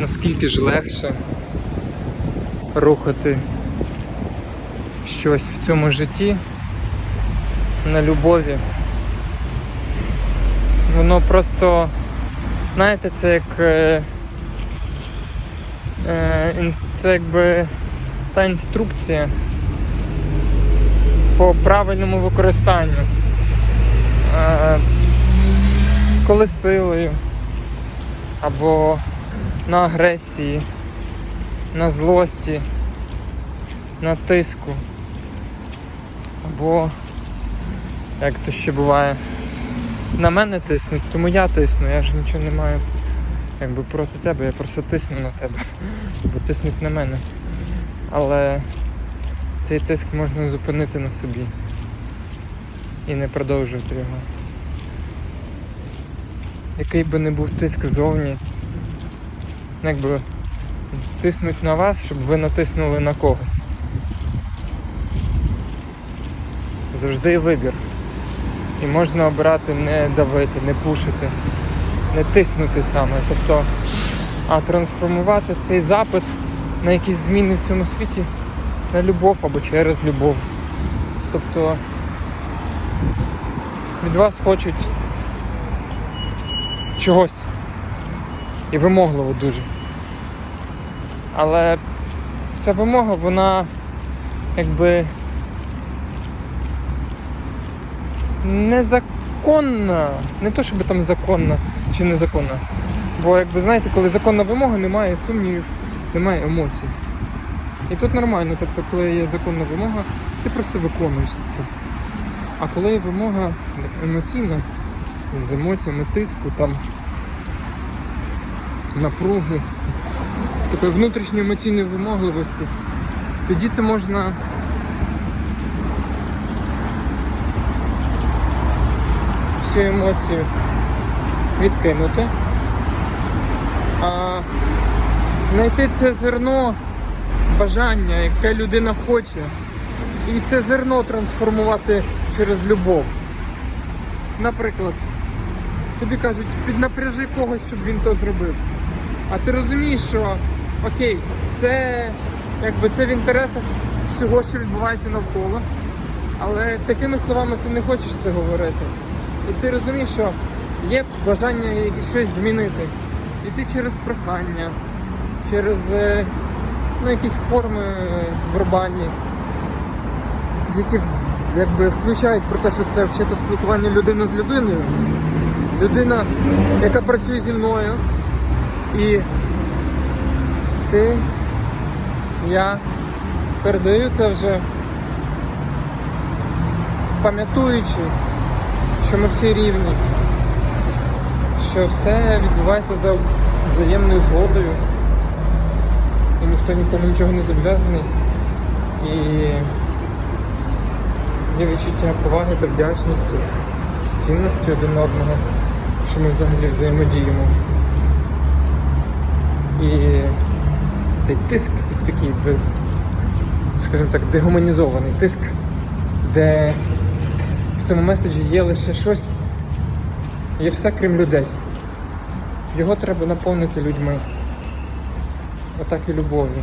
наскільки ж легше рухати щось в цьому житті на любові. Воно просто, знаєте, це як. е, е, це якби та інструкція по правильному використанню. Е, коли силою або на агресії, на злості, на тиску. Або, як то ще буває, на мене тиснуть, тому я тисну, я ж нічого не маю якби проти тебе, я просто тисну на тебе, бо тиснуть на мене. Але цей тиск можна зупинити на собі і не продовжувати його. Який би не був тиск ззовні, якби тиснуть на вас, щоб ви натиснули на когось. Завжди вибір. І можна обирати не давити, не пушити, не тиснути саме. Тобто, а трансформувати цей запит на якісь зміни в цьому світі на любов або через любов. Тобто від вас хочуть чогось. І вимогливо дуже. Але ця вимога, вона якби незаконна. Не то, щоб там законна чи незаконна. Бо, якби знаєте, коли законна вимога, немає сумнівів, немає емоцій. І тут нормально, тобто, коли є законна вимога, ти просто виконуєш це. А коли є вимога емоційна, з емоціями тиску, там напруги, такої внутрішньої емоційної вимогливості, тоді це можна всю емоцію відкинути, а знайти це зерно бажання, яке людина хоче, і це зерно трансформувати через любов. Наприклад, тобі кажуть, піднапряжи когось, щоб він то зробив. А ти розумієш, що окей, це якби це в інтересах всього, що відбувається навколо. Але такими словами ти не хочеш це говорити. І ти розумієш, що є бажання щось змінити. І ти через прохання, через е, ну, якісь форми е, вербальні, які якби включають про те, що це взагалі спілкування людини з людиною. Людина, яка працює зі мною. І ти, я передаю це вже пам'ятуючи, що ми всі рівні, що все відбувається за взаємною згодою, і ніхто нікому нічого не зобов'язаний. І є відчуття поваги та вдячності, цінності один одного, що ми взагалі взаємодіємо. І цей тиск такий без, скажімо так, дегуманізований тиск, де в цьому меседжі є лише щось, є все крім людей. Його треба наповнити людьми. Отак і любов'ю.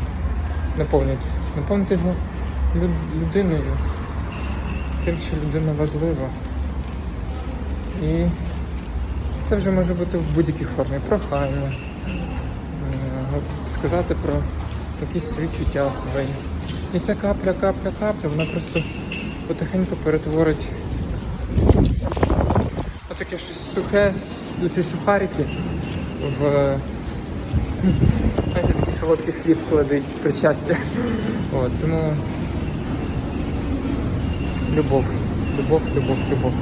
Наповнити. Наповнити його людиною. Тим, що людина важлива. І це вже може бути в будь-якій формі. Прохання. е, Сказати про якісь відчуття свої. І ця капля, капля, капля, вона просто потихеньку перетворить отаке щось сухе, ці сухарики в знаєте, такий солодкий хліб кладуть причастя. От, тому любов, любов, любов, любов.